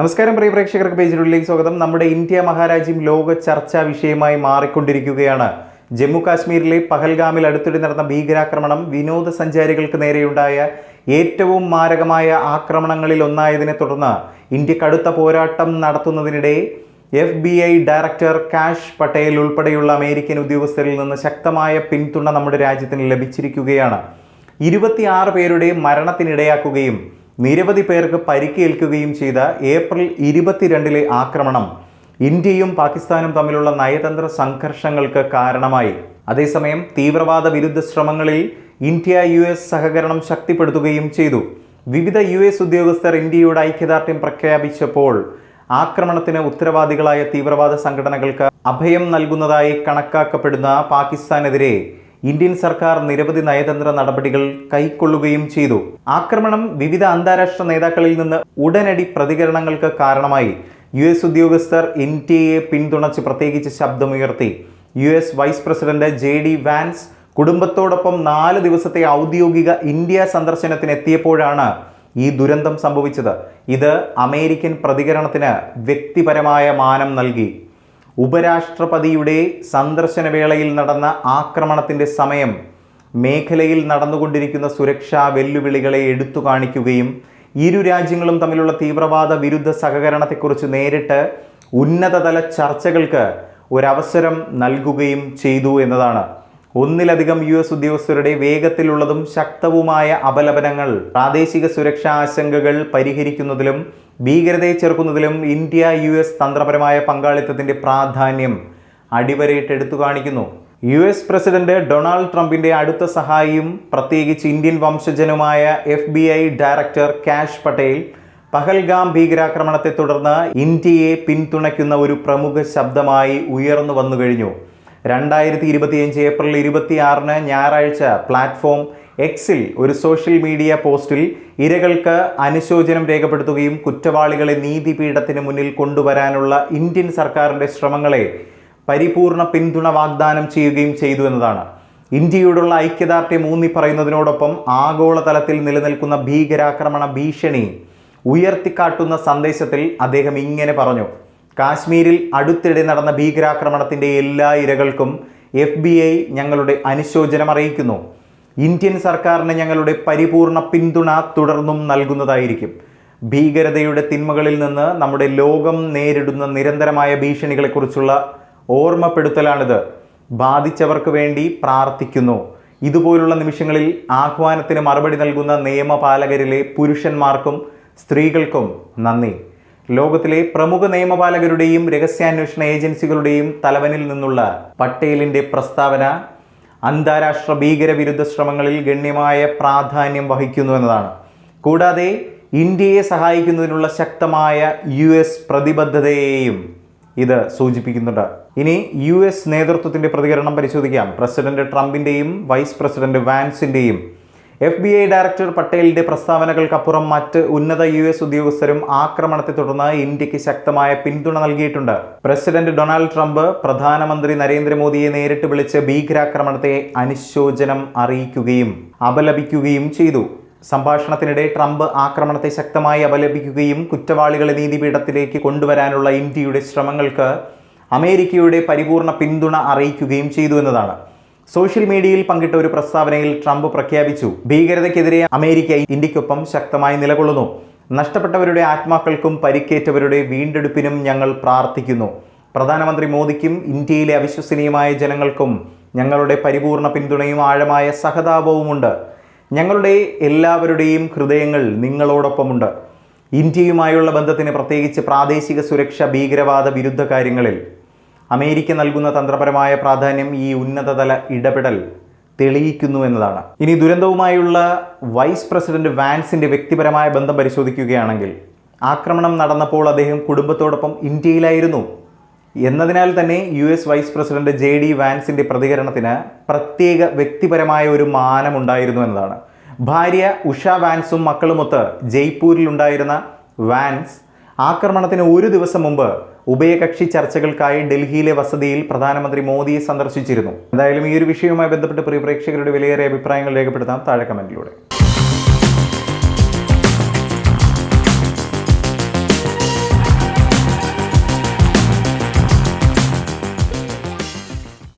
നമസ്കാരം പ്രിയ പ്രേക്ഷകർക്ക് പേജിനുള്ളിലേക്ക് സ്വാഗതം. നമ്മുടെ ഇന്ത്യ മഹാരാജ്യം ലോക ചർച്ചാ വിഷയമായി മാറിക്കൊണ്ടിരിക്കുകയാണ്. ജമ്മു കാശ്മീരിലെ പഹൽഗാമിൽ അടുത്തിടെ നടന്ന ഭീകരാക്രമണം വിനോദസഞ്ചാരികൾക്ക് നേരെയുണ്ടായ ഏറ്റവും മാരകമായ ആക്രമണങ്ങളിൽ ഒന്നായതിനെ തുടർന്ന് ഇന്ത്യ കടുത്ത പോരാട്ടം നടത്തുന്നതിനിടെ F B I director Kash Patel ഉൾപ്പെടെയുള്ള അമേരിക്കൻ ഉദ്യോഗസ്ഥരിൽ നിന്ന് ശക്തമായ പിന്തുണ നമ്മുടെ രാജ്യത്തിന് ലഭിച്ചിരിക്കുകയാണ്. ഇരുപത്തിയാറ് പേരുടെ മരണത്തിനിടയാക്കുകയും നിരവധി പേർക്ക് പരിക്കേൽക്കുകയും ചെയ്ത ഏപ്രിൽ ഇരുപത്തിരണ്ടിലെ ആക്രമണം ഇന്ത്യയും പാകിസ്ഥാനും തമ്മിലുള്ള നയതന്ത്ര സംഘർഷങ്ങൾക്ക് കാരണമായി. അതേസമയം തീവ്രവാദ വിരുദ്ധ ശ്രമങ്ങളിൽ ഇന്ത്യ യു എസ് സഹകരണം ശക്തിപ്പെടുത്തുകയും ചെയ്തു. വിവിധ യു എസ് ഉദ്യോഗസ്ഥർ ഇന്ത്യയുടെ ഐക്യദാർഢ്യം പ്രഖ്യാപിച്ചപ്പോൾ ആക്രമണത്തിന് ഉത്തരവാദികളായ തീവ്രവാദ സംഘടനകൾക്ക് അഭയം നൽകുന്നതായി കണക്കാക്കപ്പെടുന്ന പാകിസ്ഥാനെതിരെ ഇന്ത്യൻ സർക്കാർ നിരവധി നയതന്ത്ര നടപടികൾ കൈക്കൊള്ളുകയും ചെയ്തു. ആക്രമണം വിവിധ അന്താരാഷ്ട്ര നേതാക്കളിൽ നിന്ന് ഉടനടി പ്രതികരണങ്ങൾക്ക് കാരണമായി. യു എസ് ഉദ്യോഗസ്ഥർ ഇന്ത്യയെ പിന്തുണച്ച് പ്രത്യേകിച്ച് ശബ്ദമുയർത്തി. U S vice president J D Vance കുടുംബത്തോടൊപ്പം നാല് ദിവസത്തെ ഔദ്യോഗിക ഇന്ത്യ സന്ദർശനത്തിന് എത്തിയപ്പോഴാണ് ഈ ദുരന്തം സംഭവിച്ചത്. ഇത് അമേരിക്കൻ പ്രതികരണത്തിന് വ്യക്തിപരമായ മാനം നൽകി. ഉപരാഷ്ട്രപതിയുടെ സന്ദർശനവേളയിൽ നടന്ന ആക്രമണത്തിന്റെ സമയം മേഖലയിൽ നടന്നുകൊണ്ടിരിക്കുന്ന സുരക്ഷാ വെല്ലുവിളികളെ എടുത്തു കാണിക്കുകയും ഇരു രാജ്യങ്ങളും തമ്മിലുള്ള തീവ്രവാദ വിരുദ്ധ സഹകരണത്തെക്കുറിച്ച് നേരിട്ട് ഉന്നതതല ചർച്ചകൾക്ക് ഒരവസരം നൽകുകയും ചെയ്തു എന്നതാണ്. ഒന്നിലധികം യു എസ് ഉദ്യോഗസ്ഥരുടെ വേഗത്തിലുള്ളതും ശക്തവുമായ അപലപനങ്ങൾ പ്രാദേശിക സുരക്ഷാ ആശങ്കകൾ പരിഹരിക്കുന്നതിലും ഭീകരതയെ ചെറുക്കുന്നതിലും ഇന്ത്യ യു എസ് തന്ത്രപരമായ പങ്കാളിത്തത്തിന്റെ പ്രാധാന്യം അടിവരയിട്ട് അടിവരയിട്ടെടുത്തു കാണിക്കുന്നു. യു എസ് പ്രസിഡന്റ് ഡൊണാൾഡ് ട്രംപിന്റെ അടുത്ത സഹായിയും പ്രത്യേകിച്ച് Indian വംശജനുമായ F B I director Kash Patel Pahalgam ഭീകരാക്രമണത്തെ തുടർന്ന് ഇന്ത്യയെ പിന്തുണയ്ക്കുന്ന ഒരു പ്രമുഖ ശബ്ദമായി ഉയർന്നു വന്നു കഴിഞ്ഞു. രണ്ടായിരത്തി ഇരുപത്തിയഞ്ച് ഏപ്രിൽ ഇരുപത്തിയാറിന് ഞായറാഴ്ച പ്ലാറ്റ്ഫോം എക്സിൽ ഒരു സോഷ്യൽ മീഡിയ പോസ്റ്റിൽ ഇരകൾക്ക് അനുശോചനം രേഖപ്പെടുത്തുകയും കുറ്റവാളികളെ നീതിപീഠത്തിന് മുന്നിൽ കൊണ്ടുവരാനുള്ള ഇന്ത്യൻ സർക്കാരിന്റെ ശ്രമങ്ങളെ പരിപൂർണ പിന്തുണ വാഗ്ദാനം ചെയ്യുകയും ചെയ്തു എന്നതാണ്. ഇന്ത്യയോടുള്ള ഐക്യദാർഢ്യം ഊന്നി പറയുന്നതിനോടൊപ്പം ആഗോളതലത്തിൽ നിലനിൽക്കുന്ന ഭീകരാക്രമണ ഭീഷണി ഉയർത്തിക്കാട്ടുന്ന സന്ദേശത്തിൽ അദ്ദേഹം ഇങ്ങനെ പറഞ്ഞു. കാശ്മീരിൽ അടുത്തിടെ നടന്ന ഭീകരാക്രമണത്തിന്റെ എല്ലാ ഇരകൾക്കും എഫ് ബി ഐ ഞങ്ങളുടെ അനുശോചനം അറിയിക്കുന്നു. ഇന്ത്യൻ സർക്കാരിന് ഞങ്ങളുടെ പരിപൂർണ പിന്തുണ തുടർന്നും നൽകുന്നതായിരിക്കും. ഭീകരതയുടെ തിന്മകളിൽ നിന്ന് നമ്മുടെ ലോകം നേരിടുന്ന നിരന്തരമായ ഭീഷണികളെക്കുറിച്ചുള്ള ഓർമ്മപ്പെടുത്തലാണിത്. ബാധിച്ചവർക്ക് വേണ്ടി പ്രാർത്ഥിക്കുന്നു. ഇതുപോലുള്ള നിമിഷങ്ങളിൽ ആഹ്വാനത്തിന് മറുപടി നൽകുന്ന നിയമപാലകരിലെ പുരുഷന്മാർക്കും സ്ത്രീകൾക്കും നന്ദി. ലോകത്തിലെ പ്രമുഖ നിയമപാലകരുടെയും രഹസ്യാന്വേഷണ ഏജൻസികളുടെയും തലവനിൽ നിന്നുള്ള പട്ടേലിന്റെ പ്രസ്താവന അന്താരാഷ്ട്ര ഭീകരവിരുദ്ധ ശ്രമങ്ങളിൽ ഗണ്യമായ പ്രാധാന്യം വഹിക്കുന്നു എന്നതാണ്. കൂടാതെ ഇന്ത്യയെ സഹായിക്കുന്നതിനുള്ള ശക്തമായ യു എസ് പ്രതിബദ്ധതയെയും ഇത് സൂചിപ്പിക്കുന്നുണ്ട്. ഇനി യു എസ് നേതൃത്വത്തിന്റെ പ്രതികരണം പരിശോധിക്കാം. പ്രസിഡന്റ് ട്രംപിന്റെയും വൈസ് പ്രസിഡന്റ് വാൻസിന്റെയും എഫ് ബി ഐ ഡയറക്ടർ പട്ടേലിന്റെ പ്രസ്താവനകൾക്കപ്പുറം മറ്റ് ഉന്നത യു എസ് ഉദ്യോഗസ്ഥരും ആക്രമണത്തെ തുടർന്ന് ഇന്ത്യയ്ക്ക് ശക്തമായ പിന്തുണ നൽകിയിട്ടുണ്ട്. പ്രസിഡന്റ് ഡൊണാൾഡ് ട്രംപ് പ്രധാനമന്ത്രി നരേന്ദ്രമോദിയെ നേരിട്ട് വിളിച്ച് ഭീകരാക്രമണത്തെ അനുശോചനം അറിയിക്കുകയും അപലപിക്കുകയും ചെയ്തു. സംഭാഷണത്തിനിടെ ട്രംപ് ആക്രമണത്തെ ശക്തമായി അപലപിക്കുകയും കുറ്റവാളികളെ നീതിപീഠത്തിലേക്ക് കൊണ്ടുവരാനുള്ള ഇന്ത്യയുടെ ശ്രമങ്ങൾക്ക് അമേരിക്കയുടെ പരിപൂർണ പിന്തുണ അറിയിക്കുകയും ചെയ്തു എന്നതാണ്. സോഷ്യൽ മീഡിയയിൽ പങ്കിട്ട ഒരു പ്രസ്താവനയിൽ ട്രംപ് പ്രഖ്യാപിച്ചു. ഭീകരതയ്ക്കെതിരെ അമേരിക്ക ഇന്ത്യക്കൊപ്പം ശക്തമായി നിലകൊള്ളുന്നു. നഷ്ടപ്പെട്ടവരുടെ ആത്മാക്കൾക്കും പരിക്കേറ്റവരുടെ വീണ്ടെടുപ്പിനും ഞങ്ങൾ പ്രാർത്ഥിക്കുന്നു. പ്രധാനമന്ത്രി മോദിക്കും ഇന്ത്യയിലെ അവിശ്വസനീയമായ ജനങ്ങൾക്കും ഞങ്ങളുടെ പരിപൂർണ പിന്തുണയും ആഴമായ സഹതാപവുമുണ്ട്. ഞങ്ങളുടെ എല്ലാവരുടെയും ഹൃദയങ്ങൾ നിങ്ങളോടൊപ്പമുണ്ട്. ഇന്ത്യയുമായുള്ള ബന്ധത്തിന് പ്രത്യേകിച്ച് പ്രാദേശിക സുരക്ഷ ഭീകരവാദ വിരുദ്ധ കാര്യങ്ങളിൽ അമേരിക്ക നൽകുന്ന തന്ത്രപരമായ പ്രാധാന്യം ഈ ഉന്നതതല ഇടപെടൽ തെളിയിക്കുന്നു എന്നതാണ്. ഇനി ദുരന്തവുമായുള്ള വൈസ് പ്രസിഡന്റ് വാൻസിന്റെ വ്യക്തിപരമായ ബന്ധം പരിശോധിക്കുകയാണെങ്കിൽ ആക്രമണം നടന്നപ്പോൾ അദ്ദേഹം കുടുംബത്തോടൊപ്പം ഇന്ത്യയിലായിരുന്നു. എന്നതിനാൽ തന്നെ U S vice president J D വാൻസിന്റെ പ്രതികരണത്തിന് പ്രത്യേക വ്യക്തിപരമായ ഒരു മാനമുണ്ടായിരുന്നു എന്നതാണ്. ഭാര്യ ഉഷ വാൻസും മക്കളുമൊത്ത് ജയ്പൂരിലുണ്ടായിരുന്ന വാൻസ് ആക്രമണത്തിന് ഒരു ദിവസം മുമ്പ് ഉഭയകക്ഷി ചർച്ചകൾക്കായി ഡൽഹിയിലെ വസതിയിൽ പ്രധാനമന്ത്രി മോദിയെ സന്ദർശിച്ചിരുന്നു. എന്തായാലും ഈ ഒരു വിഷയവുമായി ബന്ധപ്പെട്ട് പ്രിയ പ്രേക്ഷകരുടെ വിലയേറിയ അഭിപ്രായങ്ങൾ രേഖപ്പെടുത്താം താഴെ കമന്റിലൂടെ